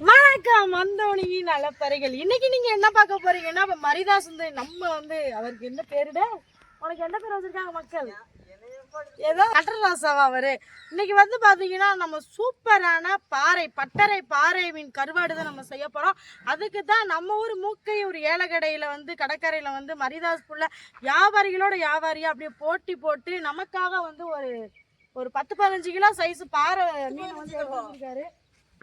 வணக்கம் வந்தவனிக்கு நல்ல பறைகள் இன்னைக்கு நீங்க என்ன பார்க்க போறீங்கன்னா இப்ப மரிதாஸ் வந்து நம்ம வந்து அவருக்கு என்ன பேருடா? உனக்கு என்ன பேர் வச்சிருக்காங்க மக்கள்? ஏதோ கடற்ராசாவா அவரு. இன்னைக்கு வந்து பாத்தீங்கன்னா நம்ம சூப்பரான பாறை பட்டறை பாறை மீன் கருவாடு தான் நம்ம செய்ய போறோம். அதுக்கு தான் நம்ம ஊர் மூக்கை ஒரு ஏலக்கடையில வந்து கடற்கரையில வந்து மரிதாஸ் புள்ள வியாபாரிகளோட வியாபாரியா அப்படியே போட்டி போட்டு நமக்காக வந்து ஒரு ஒரு பத்து பதினஞ்சு கிலோ சைஸ் பாறை மீன் வந்து எடுத்து வந்திருக்காரு.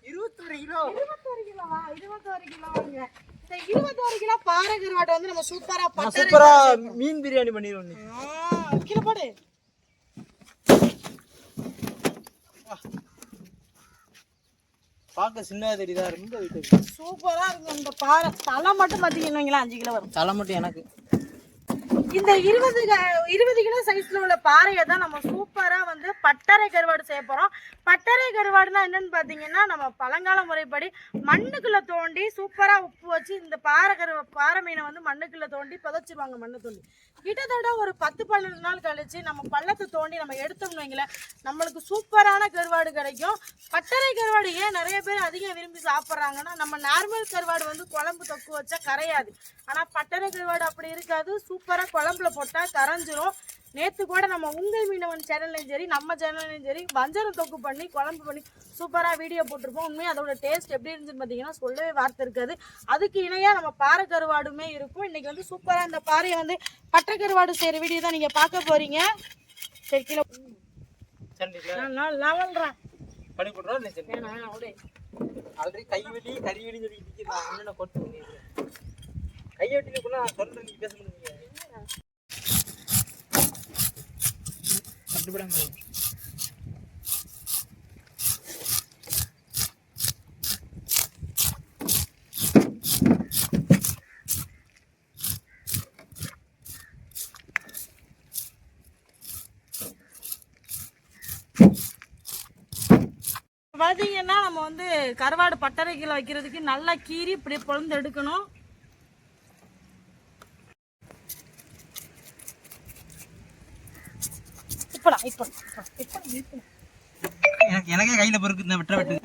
இருபத்தொரு கிலோ. இருபத்தோரு கிலோவா? இருபத்தோரு கிலோவாங்க இந்த இருபத்தோரு கிலோ பாறை கருவாட்டை வந்து நம்ம சூப்பரா சூப்பரா மீன் பிரியாணி பண்ணிடுவோம் கீழே போடு. பார்க்க சின்னதா தெரியுதா ரொம்ப வெயிட் இருக்கு சூப்பரா இருக்கும் இந்த பாறை. தலை மட்டும் பாத்தீங்கன்னு வைங்களேன் அஞ்சு கிலோ வரும். தலை மட்டும் எனக்கு. இந்த இருபது க- இருபது கிலோ சைஸ்ல உள்ள பாறையை தான் நம்ம சூப்பரா வந்து பட்டறை கருவாடு செய்ய போறோம். பட்டறை கருவாடுனா என்னன்னு பார்த்தீங்கன்னா நம்ம பழங்கால முறைப்படி மண்ணுக்குள்ளே தோண்டி சூப்பராக உப்பு வச்சு இந்த பாறை கரு பாறை மீனை வந்து மண்ணுக்குள்ளே தோண்டி புதைச்சிருவாங்க மண்ணை தோண்டி. கிட்டத்தட்ட ஒரு பத்து பன்னெண்டு நாள் கழிச்சு நம்ம பள்ளத்தை தோண்டி நம்ம எடுத்தோம்னு வைங்களேன் நம்மளுக்கு சூப்பரான கருவாடு கிடைக்கும். பட்டறை கருவாடு ஏன் நிறைய பேர் அதிகம் விரும்பி சாப்பிட்றாங்கன்னா நம்ம நார்மல் கருவாடு வந்து குழம்பு தொக்கு வச்சா கரையாது. ஆனால் பட்டறை கருவாடு அப்படி இருக்காது. சூப்பராக குழம்புல போட்டால் கரைஞ்சிரும். நேத்து கூட நம்ம உங்கள் மீனவன் சேனல்லையும் சரி நம்ம சேனல்லையும் சரி வஞ்சரம் தொக்கு பண்ணி குழம்பு பண்ணி சூப்பரா வீடியோ போட்டிருப்போம். உண்மையாக அதோட டேஸ்ட் எப்படி இருந்துச்சுன்னு பார்த்தீங்கன்னா சொல்லவே வார்த்தை இருக்காது. அதுக்கு இணையா நம்ம பாறை கருவாடுமே இருக்கும். இன்னைக்கு வந்து சூப்பரா இந்த பாறையை வந்து பட்டை கருவாடு செய்யற வீடியோ தான் நீங்க பார்க்க போறீங்க. சரி நான் லெவல்றேன். ஆல்ரெடி கை வெட்டி கறி வெடி சொல்லி அண்ணனை கொட்டு கை வெட்டி சொல்றேன் நீ பேச முடியுங்க அப்படிப்படாம பார்த்தீங்கன்னா நம்ம வந்து கருவாடு பட்டறைக்கில் வைக்கிறதுக்கு நல்லா கீறி இப்படி பொழுந்து எடுக்கணும். இப்போ இப்போ எனக்கு எனக்கே கையில பொறுக்கு இந்த வெட்ட வெட்டு.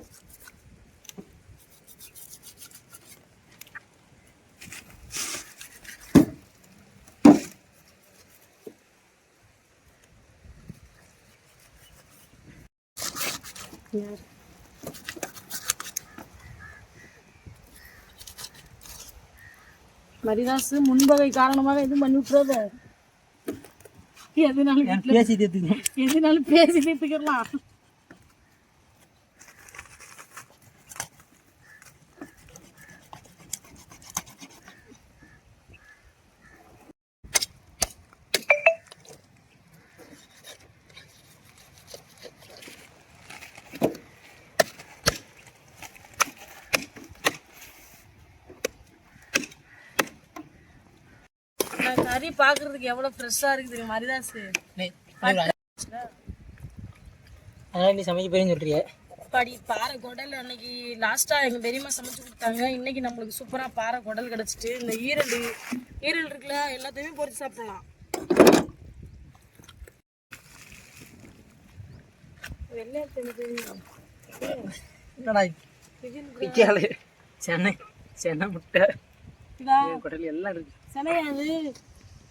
மரிதாஸ் முன்பகை காரணமாக எதுவும் பண்ணி விட்டுறத. எதுனாலும் வீட்டுல- பேசி தேத்துங்க எதுனாலும் பேசி தீர்த்துக்கலாம் கறி பாக்குறதுக்கு எவ்வளவு ஃப்ரெஷ்ஷா இருக்கு தெரியும் மரிதாஸ் அதான் நீ சமைக்க போறேன்னு சொல்றிய. படி பாறை குடல் அன்னைக்கு லாஸ்டா எங்க பெரியம்மா சமைச்சு கொடுத்தாங்க. இன்னைக்கு நம்மளுக்கு சூப்பரா பாறை குடல் கிடைச்சிட்டு இந்த ஈரல் ஈரல் இருக்குல்ல எல்லாத்தையுமே பொரிச்சு சாப்பிடலாம். என்னடா சென்னை சென்னை முட்டை. குடல் எல்லாம் இருக்கு. அது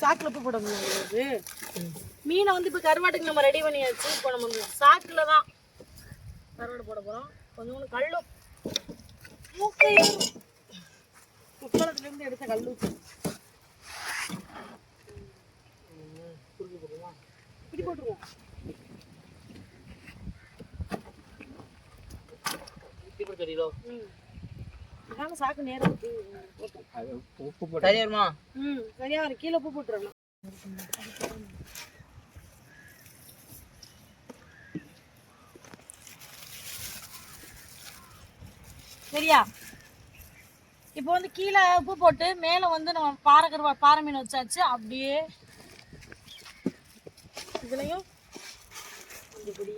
சாக்குல உப்பு போட முடியாது மீனை வந்து இப்போ கருவாட்டுக்கு நம்ம ரெடி பண்ணியாச்சு. இப்போ நம்ம சாக்குல தான் கருவாடு போட போகிறோம் கொஞ்சோண்டு கல்லு மூக்கை குப்பளத்துலேருந்து எடுத்த கல்லு இப்படி போட்டுருவோம். ம். மறக்காம சாக்கு நேரம் உப்பு போட்டு. ம் சரியா வரும் கீழே உப்பு போட்டுருவோம் சரியா? இப்போ வந்து கீழே உப்பு போட்டு மேலே வந்து நம்ம பாறை பாறை மீன் வச்சாச்சு அப்படியே இதுலையும். இப்படி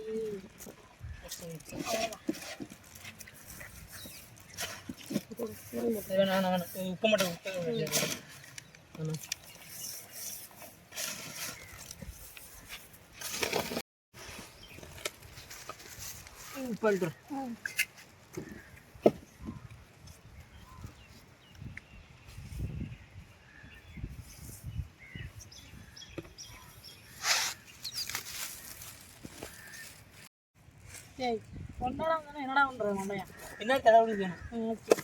வேணாம் உப்பு மட்டும் உப்பு உப்பு அழுத்துறேன் என்னடா பண்றது மண்டையா? பின்னாடி தலைவலி வேணும்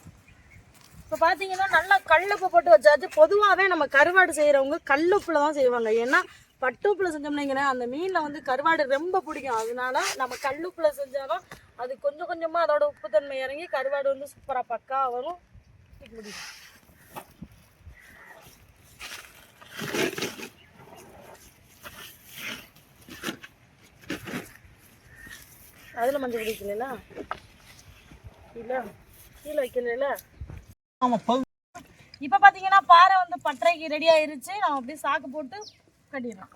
இப்போ பார்த்தீங்கன்னா நல்லா கல்லுப்பு போட்டு வச்சாச்சு. பொதுவாகவே நம்ம கருவாடு செய்கிறவங்க கல்லுப்பில் தான் செய்வாங்க. ஏன்னா பட்டுப்பில் செஞ்சோம்னீங்கன்னா அந்த மீனில் வந்து கருவாடு ரொம்ப பிடிக்கும். அதனால நம்ம கல்லுப்பில் செஞ்சாலும் அது கொஞ்சம் கொஞ்சமாக அதோட உப்புத்தன்மை இறங்கி கருவாடு வந்து சூப்பராக பக்கா வரும். பிடிக்கும் அதில் மஞ்சள் பிடிக்கல இல்லை? கீழே வைக்கல இப்போ பார்த்தீங்கன்னா பாறை வந்து பட்டறைக்கு ரெடி ஆயிருச்சு. நம்ம அப்படியே சாக்கு போட்டு கட்டிடலாம்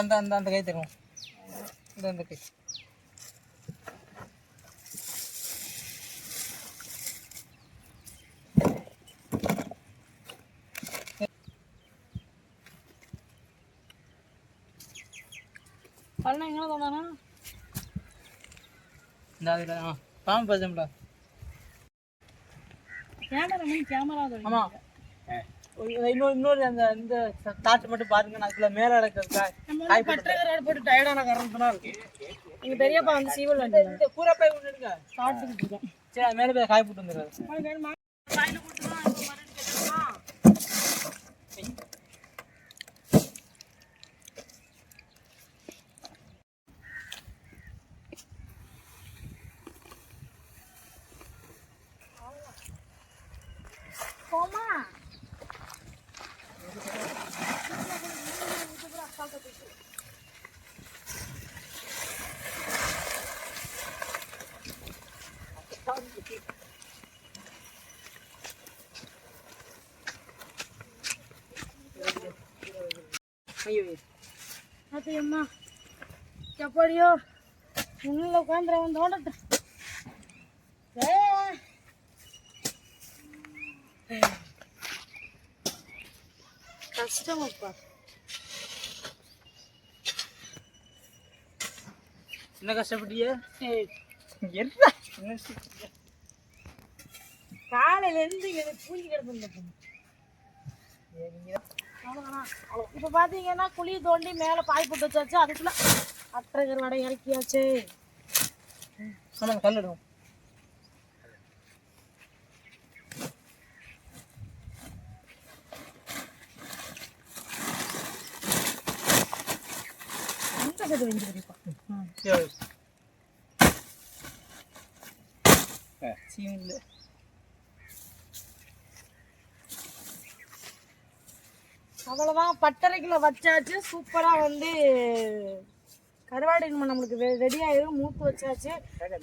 அந்த அந்த அந்த கை தரும் இந்த அந்த கை. பண்ண எங்கே தோணானா இந்த அதில் ஆ பாம்பு கேமரா ஆமாம் இன்னொரு இன்னொரு அந்த இந்த தாட்டு மட்டும் பாருங்க நான் அதுக்குள்ள மேலே இருக்கிற நம்ம வந்து பட்டறை கருவாடு போட்டு டயர்டான காரணத்தினா இருக்கு. எங்கள் பெரியப்பா வந்து சீவல் வண்டி இந்த கூரை எடுங்க. சாப்பிட்டுக்கிட்டு இருக்கோம். சரி மேலே போய் காய் போட்டு வந்துடுறாரு எப்படியோ உள்ள உட்காந்துற வந்து ஓடட்டும் ஏய். கஷ்டமாப்பா என்ன கஷ்டப்பட்டியே? என்ன? காலையில இருந்து இங்க பூஞ்சி கிடந்து அவ்வளோதானா இப்போ பார்த்தீங்கன்னா குழி தோண்டி மேலே பாய் போட்டு வச்சாச்சு. அதுக்குள்ள அட்டகர் வடை இறக்கியாச்சு. ஆமாம் கல் எடுக்கும் இந்த சைடு வெஞ்சிருப்பா சரி. அவ்வளோதான் பட்டரைக்குள்ள வச்சாச்சு. சூப்பராக வந்து கருவாடு இனிமே நம்மளுக்கு ரெடி ஆயிரும். மூத்து வச்சாச்சு.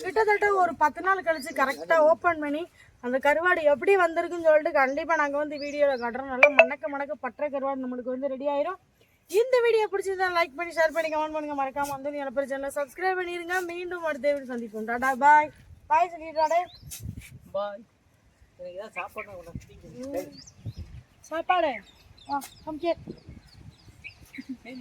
கிட்டத்தட்ட ஒரு பத்து நாள் கழிச்சு கரெக்டாக ஓப்பன் பண்ணி அந்த கருவாடு எப்படி வந்திருக்குன்னு சொல்லிட்டு கண்டிப்பாக நாங்கள் வந்து வீடியோவில் காட்டுறோம். நல்லா மணக்க மணக்க பட்டறை கருவாடு நம்மளுக்கு வந்து ரெடி ஆயிரும். இந்த வீடியோ பிடிச்சிருந்தா லைக் பண்ணி ஷேர் பண்ணி கமெண்ட் பண்ணுங்க. மறக்காம வந்து எனக்கு சேனலை சப்ஸ்கிரைப் பண்ணிருங்க. மீண்டும் அடுத்த வீடியோ சந்திப்போம். டாடா பாய் பாய் சொல்லிட்டாடே பாய் ஏதாவது சாப்பாடு? உனக்கு பிடிக்கும் சாப்பாடு ஆ கம்